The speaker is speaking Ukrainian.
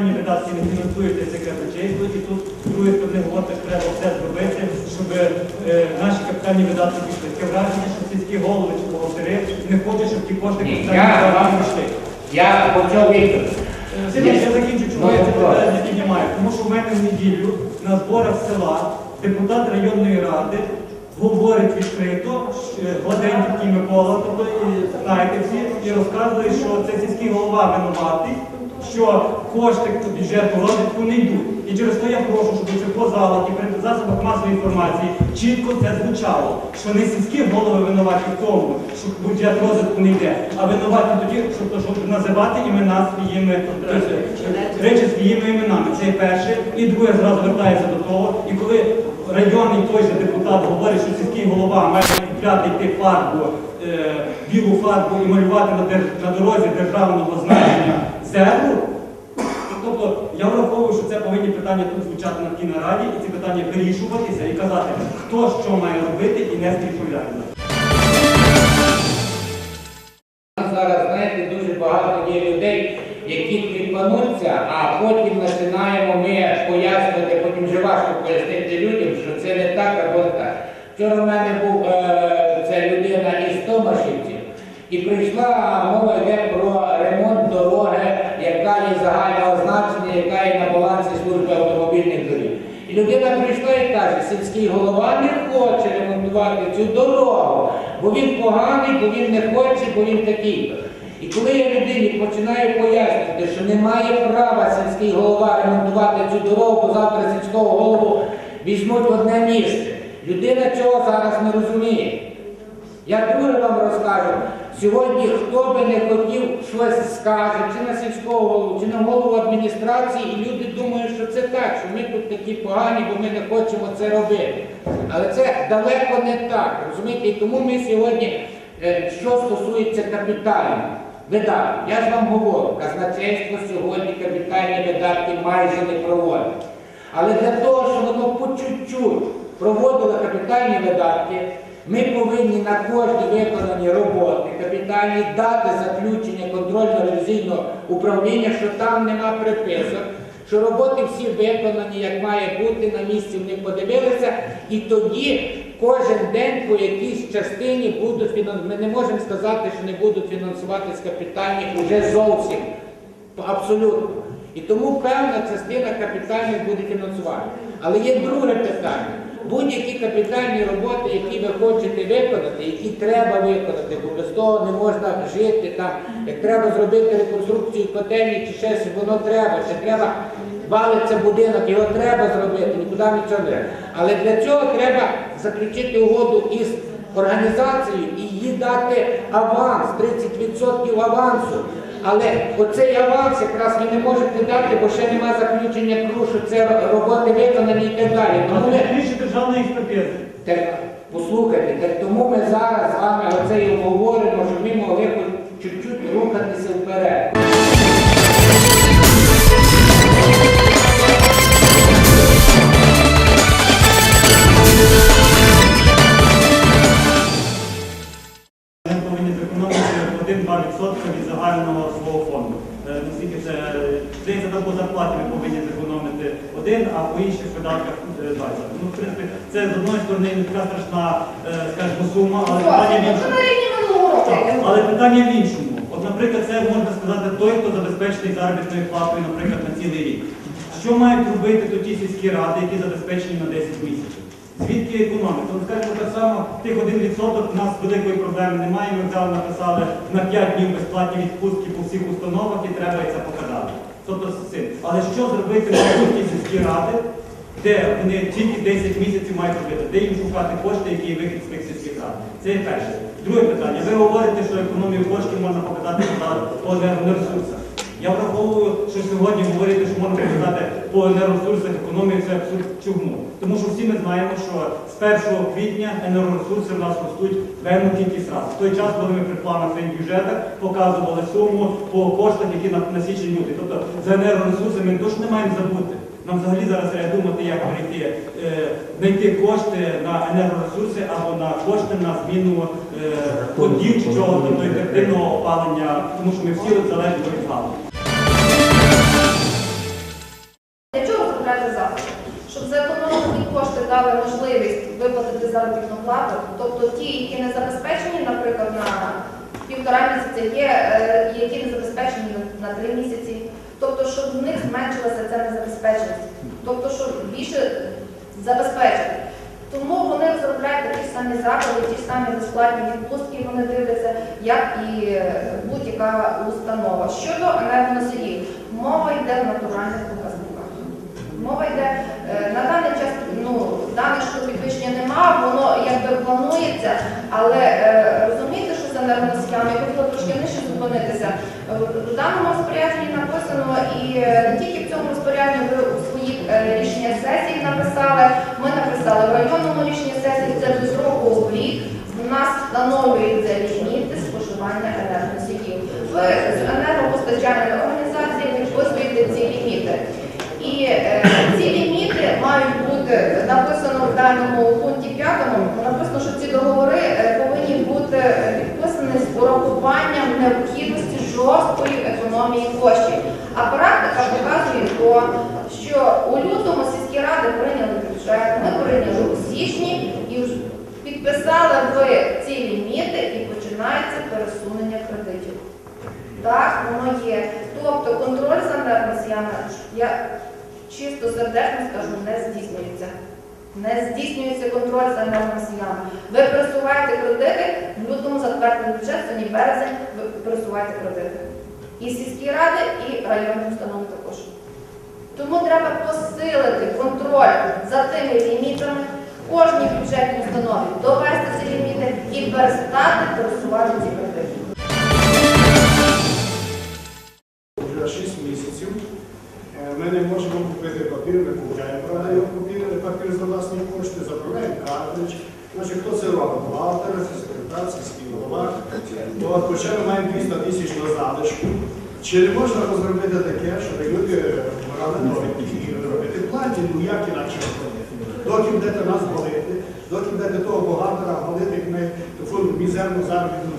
капітальні видатки не фінансуються як казначейство, і тут з другої сторони говорить, що треба все зробити, щоб е, наші капітальні видатки пішли. Таке враження, що сільські голови чи бухгалтери не хочуть, щоб ті кошти Ні, капітальні я видатки пішли. Я почав відповідь. Сергій, я закінчу, чому я це Ну, питання піднімаю. Тому що в мене в неділю на зборах села депутат районної ради говорить відкрито, що гладенький Микола, тобто і знаєте всі, і розказує, що це сільський голова винуватий, що кошти бюджету розвитку не йдуть. І через то я прошу, щоб це по залах і перед засобах масової інформації чітко це звучало, що не сільські голови винуваті в тому, що бюджет розвитку не йде, а винуваті тоді, щоб, щоб називати імена своїми тобто, речі своїми іменами. Це перше. І друге зразу вертається до того. І коли районний той же депутат говорить, що сільський голова має купляти йти фарбу, е, білу фарбу і малювати на дорозі державного значення зерну, Тобто я враховую, що це повинні питання тут звучати на тій нараді, і ці питання вирішуватися і казати, хто що має робити і нести відповідальність. Зараз, знаєте, дуже багато є людей, які кліпануться, а потім починаємо ми пояснювати, потім вже важко пояснити людям, що це не так або не так. Вчора в мене був е, це людина із Томашівців, і прийшла мова йде про ремонт дороги, яка є загального значення, яка є на балансі служби автомобільних доріг. І людина прийшла і каже, сільський голова не хоче ремонтувати цю дорогу, бо він поганий, бо він не хоче, бо він такий. І коли я людині починаю пояснювати, що немає права сільський голова ремонтувати цю дорогу, бо завтра сільського голову візьмуть одне місце. Людина цього зараз не розуміє. Я друге вам розкажу. Сьогодні хто би не хотів щось скаже, чи на сільського голову, чи на голову адміністрації, і люди думають, що це так, що ми тут такі погані, бо ми не хочемо це робити. Але це далеко не так. Розумієте? І тому ми сьогодні, е, що стосується капітальних видатків, я ж вам говорю, казначейство сьогодні капітальні видатки майже не проводить. Але для того, щоб воно по чуть-чуть проводило капітальні видатки, ми повинні на кожні виконані роботи капітальні дати заключення контрольно-ревізійного управління, що там нема приписок, що роботи всі виконані, як має бути, на місці вони подивилися, і тоді кожен день по якійсь частині будуть фінансувати. Ми не можемо сказати, що не будуть фінансуватись капітальні уже зовсім. Абсолютно. І тому певна частина капітальних буде фінансування. Але є друге питання. Будь-які капітальні роботи, які ви хочете виконати, які треба виконати, бо без того не можна жити там. Як треба зробити реконструкцію котельні чи щось, воно треба, чи треба валиться будинок, його треба зробити, нікуди нічого не. Але для цього треба заключити угоду із організацією і їй дати аванс, 30% авансу. Але оцей аванс якраз ви не можете дати, бо ще немає заключення КРУ, що це роботи виконані і так далі. Тому не більше державної експертизи. так, послухайте, так тому ми зараз з вами оце і говоримо, щоб ми могли чуть-чуть рухатися 1-2% від загального свого фонду. Е, Наскільки це здається, там по зарплаті ми повинні зекономити один, а по інших видатках е, 20. Ну, в принципі, це з одної сторони не така страшна, е, скажімо, сума, але питання в іншому. Так, Але питання в іншому. От, наприклад, це можна сказати той, хто забезпечений заробітною платою, наприклад, на цілий рік. Що мають робити тоді сільські ради, які забезпечені на 10 місяців? Звідки економіка? От скажімо так само, тих 1% у нас великої проблеми немає. Ми взяли, написали на 5 днів безплатні відпустки по всіх установах і треба і це показати. Тобто цим. Але що зробити ті сільські ради, де вони тільки 10 місяців мають робити, де їм шукати кошти, які є вихід з тих сільських рад? Це є перше. Друге питання. Ви говорите, що економію коштів можна показати по енергоресурсах. Я враховую, що сьогодні говорити, що можна показати по енергоресурсах економію, це абсурд чому? Тому що всі ми знаємо, що з 1 квітня енергоресурси в нас ростуть певну кількість разів. В той час, коли ми при планах своїх бюджетах показували суму по коштах, які на, січень люди. Тобто за енергоресурси ми точно не маємо забути. Нам взагалі зараз треба думати, як перейти, е, знайти кошти на енергоресурси або на кошти на зміну е, ходів чи чого до ефективного опалення, тому що ми всі залежні від газу. Заробітну плату, тобто ті, які не забезпечені, наприклад, на півтора місяця, є, е, які не забезпечені на, три місяці, тобто, щоб в них зменшилася ця незабезпеченість, тобто, щоб більше забезпечити. Тому вони розробляють такі самі заходи, ті самі безплатні відпустки, вони дивляться, як і будь-яка установа. Щодо енергоносіїв, мова йде в натуральних показниках. Мова йде е, на даний час, даних, що підвищення немає, воно якби планується, але е, розумієте, що з енергоносіями, я хотіла трошки нижче зупинитися. Е, В даному розпорядженні написано і е, не тільки в цьому розпорядженні ви у своїх е, рішення сесії написали, ми написали в районному рішенні сесії, це до сроку в рік. У нас встановлюються ліміти споживання енергоносіїв. Ви з енергопостачальної організації підписуєте ці ліміти. І е, ці ліміти мають бути написано в даному пункті 5, написано, що ці договори е, повинні бути е, підписані з урахуванням необхідності жорсткої економії коштів. А практика показує то, що у лютому сільські ради прийняли бюджет, ми прийняли у січні і підписали ви ці ліміти і починається пересунення кредитів. Так, воно є. Тобто контроль за енергоносіями, я чисто сердечно скажу, не здійснюється. Не здійснюється контроль за енергоносіями. Ви присуваєте кредити, в лютому затвердили бюджет, сьогодні березень, ви присуваєте кредити. І сільські ради, і районні установи також. Тому треба посилити контроль за тими лімітами, кожній бюджетній установі довести ці ліміти і перестати просувати ці кредити. Вже 6 місяців е, ми не можемо купити папір, ми купуємо продаємо папір, папір за власні кошти, заправляємо картридж. Значить, хто це робить? Бухгалтер, секретар, сільський голова. От, хоча ми маємо 200 тисяч на задачку. Чи не можна розробити таке, щоб люди брали довідки і робити платі, ну як інакше робити? Доки будете нас болити, доки будете того бухгалтера болити, як ми таку мізерну заробітну